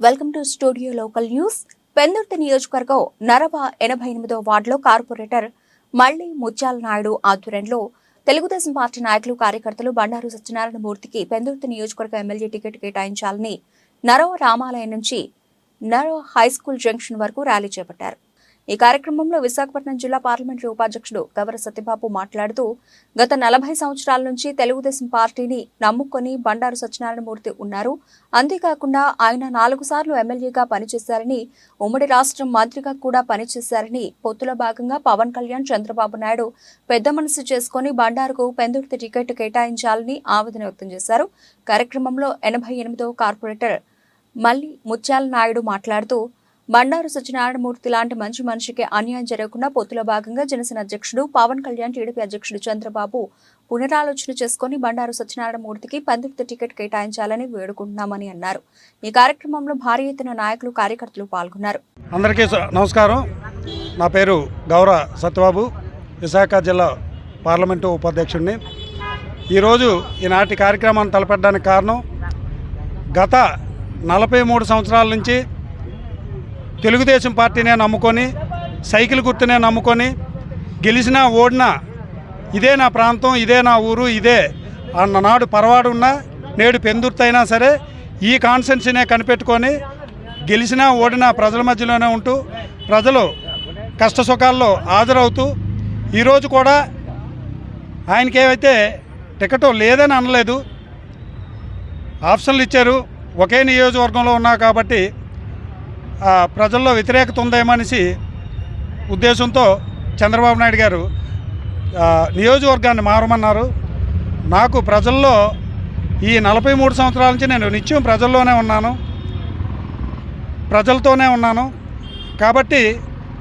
Welcome to studio local news. Pendurthi నియోజకవర్గం నరవ ఎనభై ఎనిమిదో వార్డులో కార్పొరేటర్ మళ్ళీ ముత్యాల నాయుడు ఆధ్వర్యంలో తెలుగుదేశం పార్టీ నాయకులు కార్యకర్తలు బండారు సత్యనారాయణ మూర్తికి పెందుర్తి నియోజకవర్గ ఎమ్మెల్యే టికెట్ కేటాయించాలని నరవ రామాలయం నుంచి నరవ హైస్కూల్ జంక్షన్ వరకు ర్యాలీ చేపట్టారు. ఈ కార్యక్రమంలో విశాఖపట్నం జిల్లా పార్లమెంటరీ ఉపాధ్యక్షుడు గవర సత్యబాబు మాట్లాడుతూ గత నలభై సంవత్సరాల నుంచి తెలుగుదేశం పార్టీని నమ్ముకొని బండారు సత్యనారాయణమూర్తి ఉన్నారు. అంతేకాకుండా ఆయన నాలుగు సార్లు ఎమ్మెల్యేగా పనిచేశారని ఉమ్మడి రాష్ట్రం మంత్రిగా కూడా పనిచేశారని పొత్తుల భాగంగా పవన్ కళ్యాణ్ చంద్రబాబు నాయుడు పెద్ద మనసు చేసుకుని బండారుకు పెందుర్తి టికెట్ కేటాయించాలని ఆవేదన వ్యక్తం చేశారు. కార్యక్రమంలో ఎనభై ఎనిమిదవ కార్పొరేటర్ మల్లి ముత్యాల నాయుడు మాట్లాడుతూ బండారు సత్యనారాయణమూర్తి లాంటి మంచి మనిషికి అన్యాయం జరగకుండా పొత్తులో భాగంగా జనసేన అధ్యక్షుడు పవన్ కళ్యాణ్ టీడీపీ అధ్యక్షుడు చంద్రబాబు పునరాలోచన చేసుకుని బండారు సత్యనారాయణమూర్తికి పందిరిత టికెట్ కేటాయించాలని వేడుకుంటున్నామని అన్నారు. ఈ కార్యక్రమంలో భారీ ఎత్తున నాయకులు కార్యకర్తలు పాల్గొన్నారు. అందరికీ నమస్కారం. నా పేరు గౌర సత్యబాబు విశాఖ జిల్లా పార్లమెంటు ఉపాధ్యక్షుడిని. ఈరోజు ఈనాటి కార్యక్రమాన్ని తలపెట్టడానికి కారణం గత నలభై మూడు సంవత్సరాల నుంచి తెలుగుదేశం పార్టీనే నమ్ముకొని సైకిల్ గుర్తునే నమ్ముకొని గెలిచినా ఓడినా ఇదే నా ప్రాంతం ఇదే నా ఊరు ఇదే అన్ననాడు పరవాడున్నా నేడు పెందుర్తైనా సరే ఈ కాన్సెన్సీనే కనిపెట్టుకొని గెలిచినా ఓడినా ప్రజల మధ్యలోనే ఉంటూ ప్రజలు కష్ట సుఖాల్లో హాజరవుతూ ఈరోజు కూడా ఆయనకేమైతే టికెట్ లేదని అనలేదు ఆప్షన్లు ఇచ్చారు ఒకే నియోజకవర్గంలో ఉన్నా కాబట్టి ప్రజల్లో వ్యతిరేకత ఉందేమనేసి ఉద్దేశంతో చంద్రబాబు నాయుడు గారు నియోజకవర్గాన్ని మారమన్నారు. నాకు ప్రజల్లో ఈ నలభై మూడు సంవత్సరాల నుంచి నేను నిత్యం ప్రజల్లోనే ఉన్నాను. ప్రజలతోనే ఉన్నాను. కాబట్టి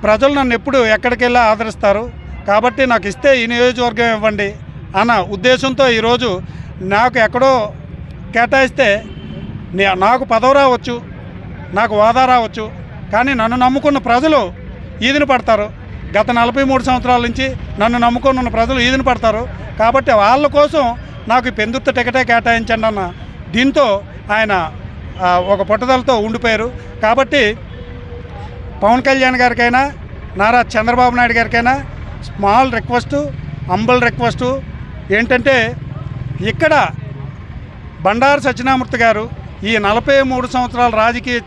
ప్రజలు నన్ను ఎప్పుడు ఎక్కడికెళ్ళా ఆదరిస్తారు. కాబట్టి నాకు ఇస్తే ఈ నియోజకవర్గం ఇవ్వండి అన్న ఉద్దేశంతో ఈరోజు నాకు ఎక్కడో కేటాయిస్తే నాకు పదవి రావచ్చు. నాకు ఓదా రావచ్చు. కానీ నన్ను నమ్ముకున్న ప్రజలు ఈదిన పడతారు. గత నలభై మూడు సంవత్సరాల నుంచి నన్ను నమ్ముకొని ఉన్న ప్రజలు ఈదిన పడతారు. కాబట్టి వాళ్ళ కోసం నాకు పెందుత్తు టికెటే కేటాయించండి అన్న దీంతో ఆయన ఒక పట్టుదలతో ఉండిపోయారు. కాబట్టి పవన్ కళ్యాణ్ గారికైనా నారా చంద్రబాబు నాయుడు గారికైనా స్మాల్ రిక్వెస్ట్ అంబల్ రిక్వెస్ట్ ఏంటంటే ఇక్కడ బండారు సత్యనామూర్తి గారు ఈ నలభై మూడు సంవత్సరాల రాజకీయ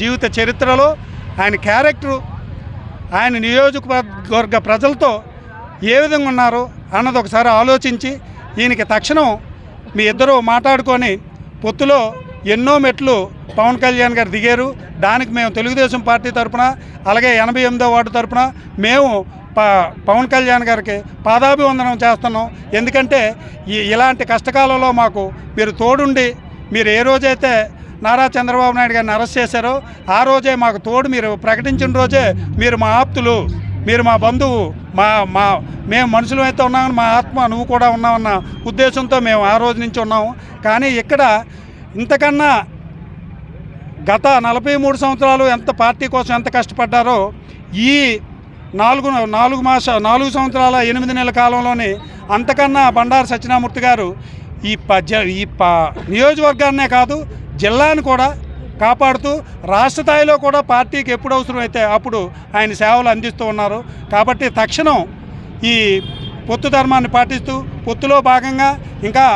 జీవిత చరిత్రలో ఆయన క్యారెక్టరు ఆయన నియోజకవర్గ ప్రజలతో ఏ విధంగా ఉన్నారు అన్నది ఒకసారి ఆలోచించి ఈయనకి తక్షణం మీ ఇద్దరు మాట్లాడుకొని పొత్తులో ఎన్నో మెట్లు పవన్ కళ్యాణ్ గారు దిగారు. దానికి మేము తెలుగుదేశం పార్టీ తరపున అలాగే ఎనభై ఎనిమిదో వార్డు తరపున మేము ప పవన్ కళ్యాణ్ గారికి పాదాభివందనం చేస్తున్నాం. ఎందుకంటే ఈ ఇలాంటి కష్టకాలంలో మాకు మీరు తోడుండి మీరు ఏ రోజైతే నారా చంద్రబాబు నాయుడు గారిని అరెస్ట్ చేశారో. ఆ రోజే మాకు తోడు మీరు ప్రకటించిన రోజే మీరు మా ఆప్తులు మీరు మా బంధువు మా మా మేము మనుషులు అయితే ఉన్నామని మా ఆత్మ నువ్వు కూడా ఉన్నావన్న ఉద్దేశంతో మేము ఆ రోజు నుంచి ఉన్నాము. కానీ ఇక్కడ ఇంతకన్నా గత నలభై మూడు సంవత్సరాలు ఎంత పార్టీ కోసం ఎంత కష్టపడ్డారో ఈ నాలుగు నాలుగు మాస నాలుగు సంవత్సరాల ఎనిమిది నెలల కాలంలోనే అంతకన్నా బండారు సత్యనామూర్తి గారు ఈ ప ఈ ప నియోజకవర్గాన్నే కాదు జిల్లాను కూడా కాపాడుతూ రాష్ట్ర స్థాయిలో కూడా పార్టీకి ఎప్పుడు అవసరమైతే అప్పుడు ఆయన సేవలు అందిస్తూ ఉన్నారు. కాబట్టి తక్షణం ఈ పొత్తు ధర్మాన్ని పాటిస్తూ పొత్తులో భాగంగా ఇంకా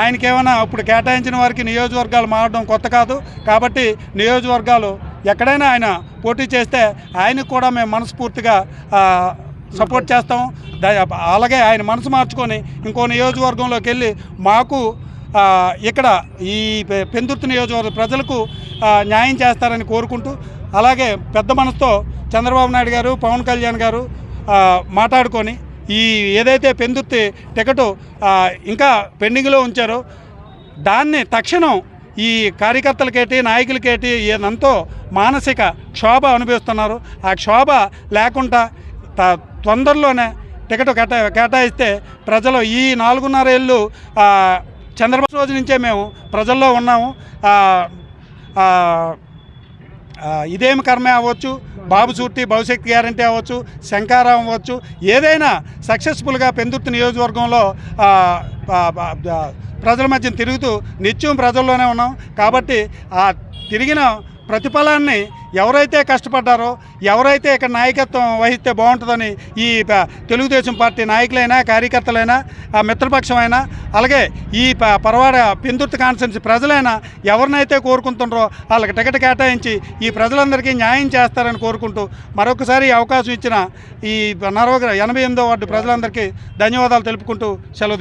ఆయనకేమైనా ఇప్పుడు కేటాయించిన వారికి నియోజకవర్గాలు మారడం కొత్త కాదు. కాబట్టి నియోజకవర్గాలు ఎక్కడైనా ఆయన పోటీ చేస్తే ఆయనకు కూడా మేము మనస్ఫూర్తిగా సపోర్ట్ చేస్తాం అలాగే ఆయన మనసు మార్చుకొని ఇంకో నియోజకవర్గంలోకి వెళ్ళి మాకు ఇక్కడ ఈ పెందుర్తి నియోజకవర్గ ప్రజలకు న్యాయం చేస్తారని కోరుకుంటూ అలాగే పెద్ద మనసుతో చంద్రబాబు నాయుడు గారు పవన్ కళ్యాణ్ గారు మాట్లాడుకొని ఈ ఏదైతే పెందుర్తి టికెట్ ఇంకా పెండింగ్లో ఉంచారో దాన్ని తక్షణం ఈ కార్యకర్తలకేటి నాయకులకేటి ఎంతో మానసిక క్షోభ అనుభవిస్తున్నారు. ఆ క్షోభ లేకుండా త- తొందరలోనే టికెట్ కేటా కేటాయిస్తే ప్రజలు ఈ నాలుగున్నర ఏళ్ళు చంద్రబాబు రోజు నుంచే మేము ప్రజల్లో ఉన్నాము. ఇదేమి కర్మే అవ్వచ్చు? బాబు సూర్తి భవిష్యత్ గ్యారంటీ అవ్వచ్చు శంకారం అవ్వచ్చు. ఏదైనా సక్సెస్ఫుల్గా పెందుర్తి నియోజకవర్గంలో ప్రజల మధ్య తిరుగుతూ నిత్యం ప్రజల్లోనే ఉన్నాం. కాబట్టి ఆ తిరిగిన ప్రతిఫలాన్ని ఎవరైతే కష్టపడ్డారో ఎవరైతే ఇక్కడ నాయకత్వం వహిస్తే బాగుంటుందని ఈ తెలుగుదేశం పార్టీ నాయకులైనా కార్యకర్తలైనా ఆ మిత్రపక్షమైనా అలాగే ఈ ప- పరవాడ పెందుర్తి కాన్స్టెన్సీ ప్రజలైనా ఎవరినైతే కోరుకుంటుండ్రో వాళ్ళకి టికెట్ కేటాయించి ఈ ప్రజలందరికీ న్యాయం చేస్తారని కోరుకుంటూ మరొకసారి అవకాశం ఇచ్చిన ఈ నరవ ఎనభై ఎనిమిదో వార్డు ప్రజలందరికీ ధన్యవాదాలు తెలుపుకుంటూ సెలవు